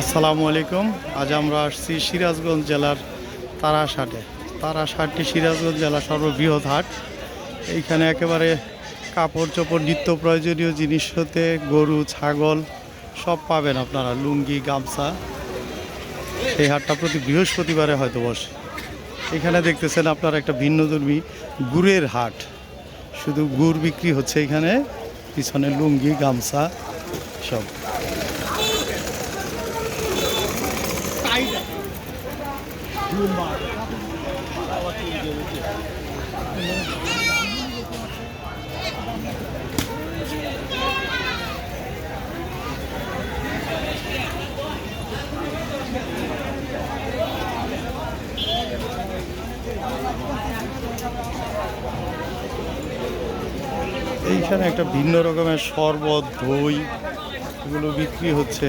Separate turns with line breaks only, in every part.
আসসালামু আলাইকুম। আজ আমরা আসছি সিরাজগঞ্জ জেলার তারাশাটে। তারাশাটটি সিরাজগঞ্জ জেলার সর্ববৃহৎ হাট। এইখানে একেবারে কাপড় চোপড় নিত্য প্রয়োজনীয় জিনিস হতে গরু, ছাগল সব পাবেন আপনারা, লুঙ্গি, গামছা। এই হাটটা প্রতি বৃহস্পতিবারে হয়তো বসে। এখানে দেখতেছেন আপনারা একটা ভিন্নধর্মী গুড়ের হাট। শুধু গুড় বিক্রি হচ্ছে এখানে, পিছনে লুঙ্গি, গামছা সব। এইখানে একটা ভিন্ন রকমের শরবত দই এগুলো বিক্রি হচ্ছে।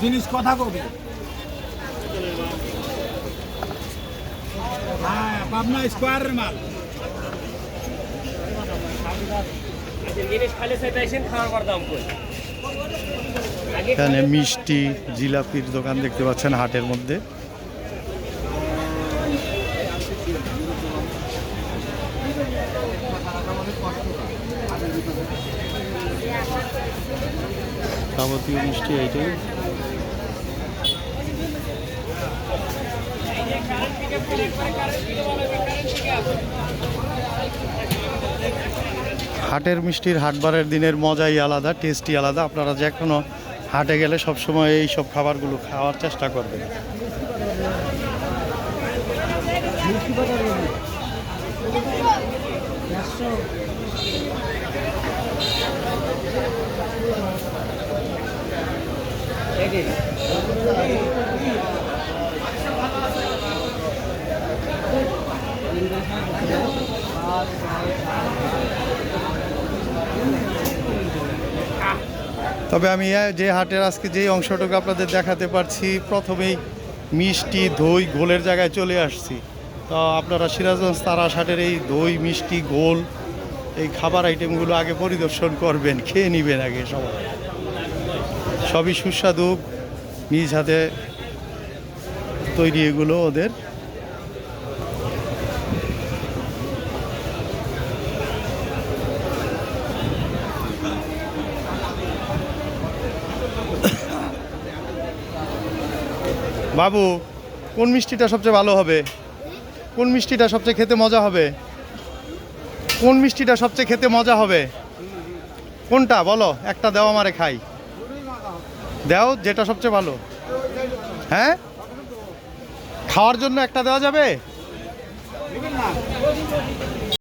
জিনিস কথা
কবে। হ্যাঁ পাবনা স্কোয়ারের মাল।
এখানে মিষ্টি, জিলাপির দোকান দেখতে পাচ্ছেন হাটের মধ্যে। যাবতীয় মিষ্টি এইটাই হাটের মিষ্টির হাটবারের দিনের মজাই আলাদা টেস্টই আলাদা। আপনারা যে কোনো হাটে গেলে সবসময় এই সব খাবারগুলো খাওয়ার চেষ্টা করবেন। তবে আমি যে হাটের আজকে যেই অংশটুকু আপনাদের দেখাতে পারছি, প্রথমেই মিষ্টি, দই, গোলের জায়গায় চলে আসছি। তো আপনারা সিরাজগঞ্জ তারাস হাটের এই দই, মিষ্টি, গোল, এই খাবার আইটেমগুলো আগে পরিদর্শন করবেন, খেয়ে নেবেন আগে সবাই। সবই সুস্বাদু, নিজ হাতে তৈরি এগুলো ওদের। বাবু, কোন মিষ্টিটা সবচেয়ে ভালো হবে? কোন মিষ্টিটা সবচেয়ে খেতে মজা হবে? কোন মিষ্টিটা সবচেয়ে খেতে মজা হবে? কোনটা? বলো, একটা দেওয়া আমারে খাই। দাও যেটা সবচেয়ে ভালো। হ্যাঁ? খাওয়ার জন্য একটা দেওয়া যাবে?